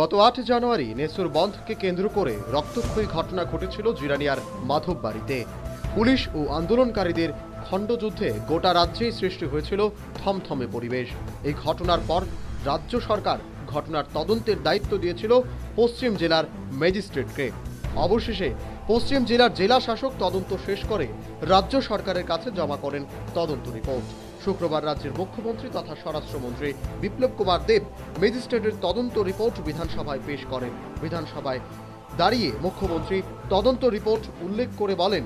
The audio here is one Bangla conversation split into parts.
গত আট জানুয়ারি নেসুর বন্ধকে কেন্দ্র করে রক্তক্ষয়ী ঘটনা ঘটেছিল জিরানিয়ার মাধব বাড়িতে পুলিশ ও আন্দোলনকারীদের খণ্ডযুদ্ধে গোটা রাজ্যেই সৃষ্টি হয়েছিল থমথমে পরিবেশ। এই ঘটনার পর রাজ্য সরকার ঘটনার তদন্তের দায়িত্ব দিয়েছিল পশ্চিম জেলার ম্যাজিস্ট্রেটকে। অবশেষে পশ্চিম জেলার জেলা শাসক তদন্ত শেষ করে রাজ্য সরকারের কাছে জমা করেন তদন্ত রিপোর্ট। শুক্রবার রাজ্যের মুখ্যমন্ত্রী তথা স্বরাষ্ট্রমন্ত্রী বিপ্লব কুমার দেব ম্যাজিস্ট্রেটের তদন্ত রিপোর্ট বিধানসভায় পেশ করেন। বিধানসভায় দাঁড়িয়ে মুখ্যমন্ত্রী তদন্ত রিপোর্ট উল্লেখ করে বলেন,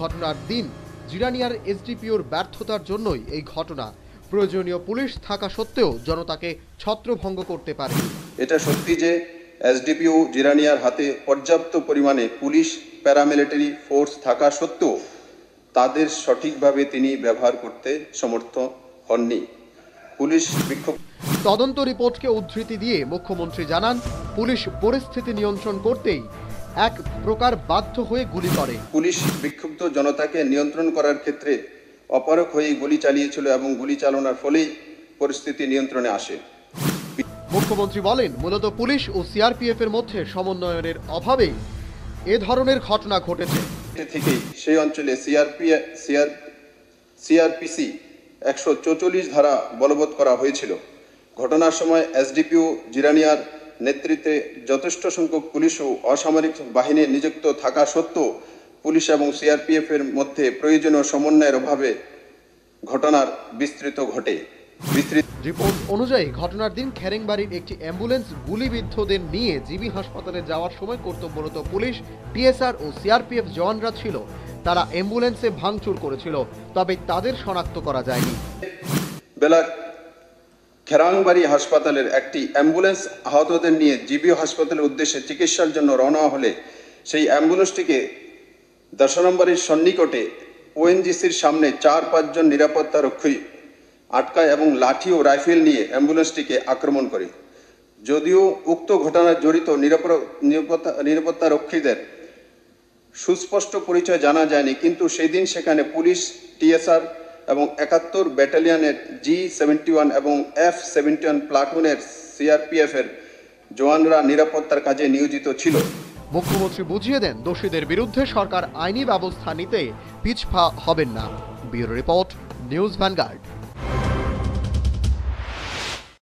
ঘটনার দিন জিরানিয়ার এসডিপিওর ব্যর্থতার জন্যই এই ঘটনা। প্রয়োজনীয় পুলিশ থাকা সত্ত্বেও জনতাকে ছত্রভঙ্গ করতে পারে। এটা সত্যি যে এসডিপিও জিরানিয়ার হাতে পর্যাপ্ত পরিমাণে পুলিশ, প্যারামিলিটারি ফোর্স থাকা সত্ত্বেও তাদের সঠিকভাবে তিনি ব্যবহার করতে সমর্থ হননি। পুলিশ বিক্ষোভ তদন্ত রিপোর্টকে উদ্ধৃতি দিয়ে মুখ্যমন্ত্রী জানান পুলিশ পরিস্থিতি নিয়ন্ত্রণ করতেই এক প্রকার বাধ্য হয়ে গুলি করে। পুলিশ বিক্ষুব্ধ জনতাকে নিয়ন্ত্রণ করার ক্ষেত্রে অপারক হয়ে গুলি চালিয়েছিল এবং গুলি চালনার ফলেই পরিস্থিতি নিয়ন্ত্রণে আসে। মুখ্যমন্ত্রী বলেন মূলত পুলিশ ও সিআরপিএফ এর মধ্যে সমন্বয়নের অভাবে এ ধরনের ঘটনা ঘটেছে। থেকেই সেই অঞ্চলে সিআরপি সিআর সিআরপিসি একশো চৌচল্লিশ ধারা বলবৎ করা হয়েছিল। ঘটনার সময় এসডিপিও জিরানিয়ার নেতৃত্বে যথেষ্ট সংখ্যক পুলিশ ও অসামরিক বাহিনী নিযুক্ত থাকা সত্ত্বেও পুলিশ এবং সিআরপিএফ এর মধ্যে প্রয়োজনীয় সমন্বয়ের অভাবে ঘটনার বিস্তৃত ঘটে। বিস্তৃত রিপোর্ট অনুযায়ী ঘটনার দিন খেরেংবাড়ির একটি অ্যাম্বুলেন্স গুলিবিদ্ধদের নিয়ে জিবি হাসপাতালে যাওয়ার সময় কর্তব্যরত পুলিশ টিএসআর ও সিআরপিএফ জওয়ানরা ছিল। তারা অ্যাম্বুলেন্সে ভাঙচুর করেছিল তবে তাদের শনাক্ত করা যায়নি। বেলা খেরাংবাড়ি হাসপাতালের একটি অ্যাম্বুলেন্স আহতদের নিয়ে জিবি হাসপাতালের উদ্দেশ্যে চিকিৎসার জন্য রওনা হলে সেই অ্যাম্বুলেন্সটিকে দশ নম্বরের সন্নিকটে ওএনজিসির সামনে চার পাঁচজন নিরাপত্তা রক্ষী আটকায় এবং লাঠি ও রাইফেল নিয়ে অ্যাম্বুলেন্সটিকে আক্রমণ করে। যদিও উক্ত ঘটনায় জড়িত নিরাপত্তা নিরাপত্তা রক্ষীদের সুস্পষ্ট পরিচয় জানা যায়নি, কিন্তু সেই দিন সেখানে পুলিশ, টিএসআর এবং একাত্তর ব্যাটালিয়নের জি সেভেন্টি ওয়ান এবং এফ সেভেন্টি ওয়ান প্লাটুনের সিআরপিএফের জওয়ানরা নিরাপত্তার কাজে নিয়োজিত ছিল। মুখ্যমন্ত্রী বুঝিয়ে দেন, দোষীদের বিরুদ্ধে সরকার আইনি ব্যবস্থা নিতে পিছপা হবেন না। Bureau report, news vanguard.